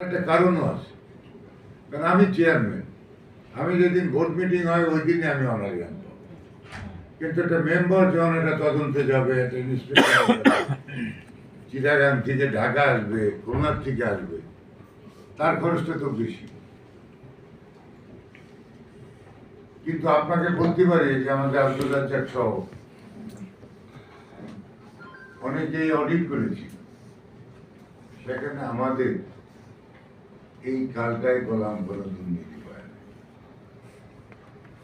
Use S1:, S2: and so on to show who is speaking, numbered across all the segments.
S1: একটা কারণও আছে। কারণ আমি চেয়ারম্যান আমি যেদিন ভোট মিটিং হয়, ওই দিনই আমি অনারি আনব কিন্তু একটা মেম্বার যখন এটা তদন্তে যাবে, একটা ইন্সপেক্টর চিটাগাং থেকে ঢাকা আসবে, খুলনার থেকে আসবে, তার খরচটা তো বেশি। কিন্তু আপনাকে বলতে পারি যে আমাদের আব্দুল রাজ্জাক সহ অনেকেই অডিট করেছি। সেখানে আমাদের এই কালটাই কলাম কোনো দুর্নীতি পায় না।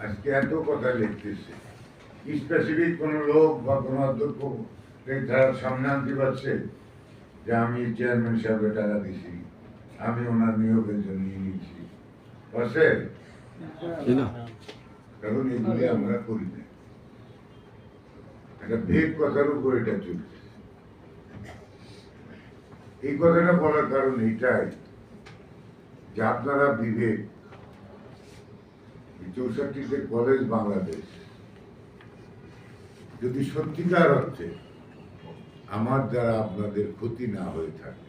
S1: আজকে এত কথা লিখতেছে। স্পেসিফিক কোনো লোক বা কোনো অধ্যক্ষ তারা সামনে আনতে পারছে যে আমি চেয়ারম্যান সাহেবের টাকা দিছি আমি ওনার নিয়োগের জন্য নিয়ে নিয়েছি। পারছে কারণ এগুলি আমরা করি না। একটা ভেদ কথার উপর এটা চলছে এই কথাটা বলার কারণ এটাই যে আপনারা বিবেক। চৌষট্টিতে কলেজ বাংলাদেশ। যদি সত্যিকার অর্থে আমার দ্বারা আপনাদের ক্ষতি না হয়ে থাকে,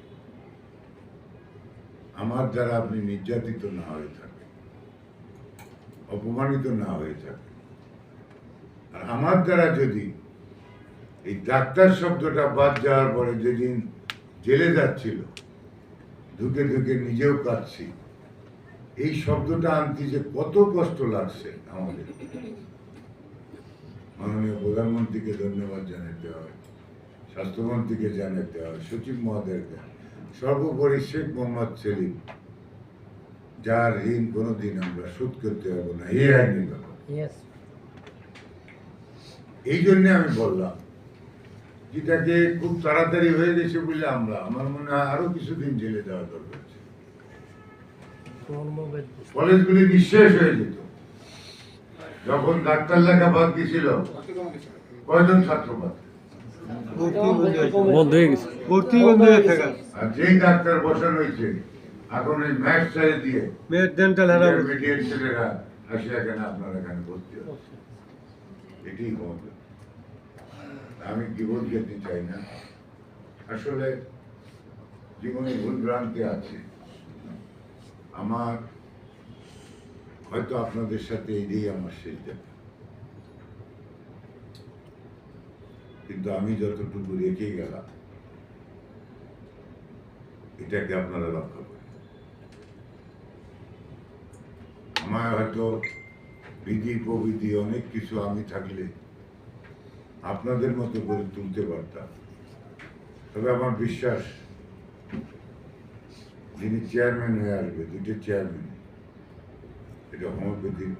S1: আমার দ্বারা আপনি নির্যাতিত না হয়ে থাকে, অপমানিত না হয়ে থাকে, আর আমার দ্বারা যদি এই ডাক্তার শব্দটা বাদ যাওয়ার পরে যেদিন জেলে যাচ্ছিল, ঢুকে ঢুকে নিজেও কাঁদছি। এই শব্দটা আনতে যে কত কষ্ট লাগছে আমাদের। মাননীয় প্রধানমন্ত্রীকে ধন্যবাদ জানাতে হয় স্বাস্থ্যমন্ত্রীকে জানাতে হয় সচিব মহোদয়কে। সর্বোপরি শেখ মোহাম্মদ সেলিম যার ঋণ কোনোদিন আমরা শোধ করতে পারব না এই আইনি ব্যাপার। এই জন্য আমি বললাম যেটাকে খুব তাড়াতাড়ি হয়ে গেছে বলে আমরা আমার মনে হয় আরও কিছুদিন জেলে দেওয়া দরকার। কলেজগুলি নিঃশেষ হয়ে যেত। যখন ডাক্তার লেখা বাদ গেছিল কয়জন ছাত্র বাদ
S2: হয়ে
S3: হয়ে
S1: আর যেই ডাক্তার বসানো হয়েছে এখন এই ম্যাথ ছেড়ে দিয়ে ছেলেরা আসে এখানে আপনার এখানে ভর্তি হচ্ছে এটি আমি জীবন যেতে চাই না। আসলে জীবনে ভুল ভ্রান্তি আছে। আমার, হয়তো আপনাদের সাথে এটাই আমার শেষ দেখা। কিন্তু আমি যতটুকু রেখে গেলাম, এটাকে আপনারা রক্ষা করেন। আমার হয়তো বিধি প্রবিধি অনেক কিছু আমি থাকলে আপনাদের মতো করে তুলতে পারতাম। তবে আমার বিশ্বাস যিনি চেয়ারম্যান হয়ে আসবে দুটো চেয়ারম্যান এটা হোমিওপ্যাথির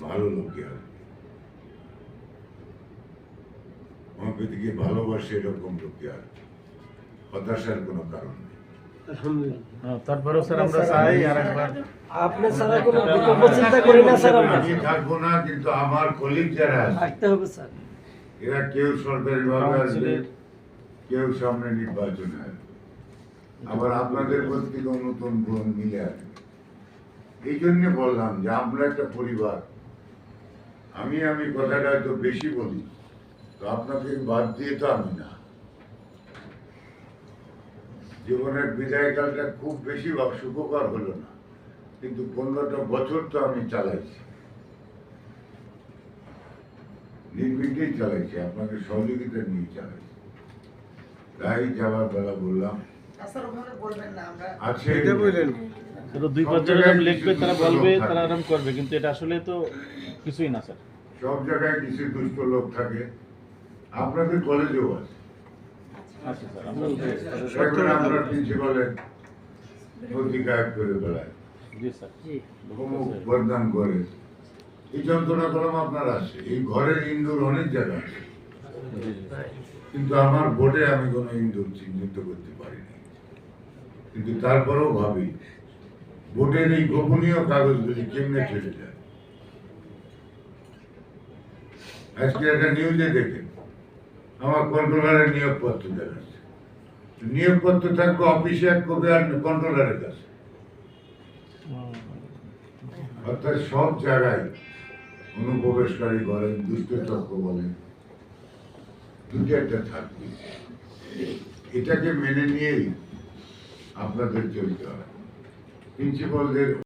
S1: ভালো লোকে আসবে হোমিওপ্যাথিকে ভালোবাসে এরকম লোকে আসবে হতাশার কোনো কারণ নেই
S3: আলহামদুলিল্লাহ
S2: হ্যাঁ, তারপরেও স্যার আমরা চাই আর একবার
S4: আপনি ছাড়া কোনো বিকল্প চিন্তা করি না স্যার আমরা
S1: আমি থাকব না কিন্তু আমার কলিগ যারা আছে
S4: থাকতে হবে স্যার
S1: এরা কেউ সরকারি ভাবে আসবে
S2: কাউন্সিলের
S1: কেউ সামনে নির্বাচনে আসবে আবার আপনাদের প্রত্যেকে নতুন বোন মিলে আসবে। এই জন্য বললাম যে, আমরা একটা পরিবার। আমি আমি কথাটা হয়তো বেশি বলি, তো আপনাকে বাদ দিয়ে তো আমি না। জীবনের বিদায়কালটা খুব বেশি সুখকর হলো না, কিন্তু পনেরোটা বছর তো আমি চালাইছি। নির্বিঘ্নেই চালাইছি, আপনাকে সহযোগিতা নিয়ে চালাইছি। তাই যাওয়ার বেলা বললাম
S5: স্যার ওভাবে বলবেন না আমরা।
S1: আছে
S3: এটা বললেন।
S2: তো দুই পাঁচজন এরকম লিখবে তারা বলবে তারা আরাম করবে কিন্তু এটা আসলে তো কিছুই না স্যার।
S1: সব জায়গায় কিছু দুষ্ট লোক থাকে। আপনাদের কলেজেও আছে।
S2: আচ্ছা
S1: আপনার প্রিন্সিপালের নদী গায়েব করে বেড়ায় বদনাম করে। এই যন্ত্রণা কলম আপনার আছে এই ঘরের ইন্দুর অনেক জায়গা আছে। কিন্তু আমার ভোটে আমি কোনো ইন্দুর চিহ্নিত করতে পারিনি। কিন্তু তারপরেও ভাবি, ভোটের এই গোপনীয় কাগজগুলি কেমনে চলে যায়? আজকে একটা নিউজে দেখেন, আমার কন্ট্রোলারের নিয়োগপত্র দেখাচ্ছে। নিয়োগপত্র থাকবে অফিসে এক কপি আর কন্ট্রোলারের কাছে। অর্থাৎ সব জায়গায় অনুপ্রবেশকারী বলেন দুষ্টচক্র বলেন, দুটো একটা থাকবে। এটাকে মেনে নিয়েই আপনাদের জড়িত হয় প্রিন্সিপালদের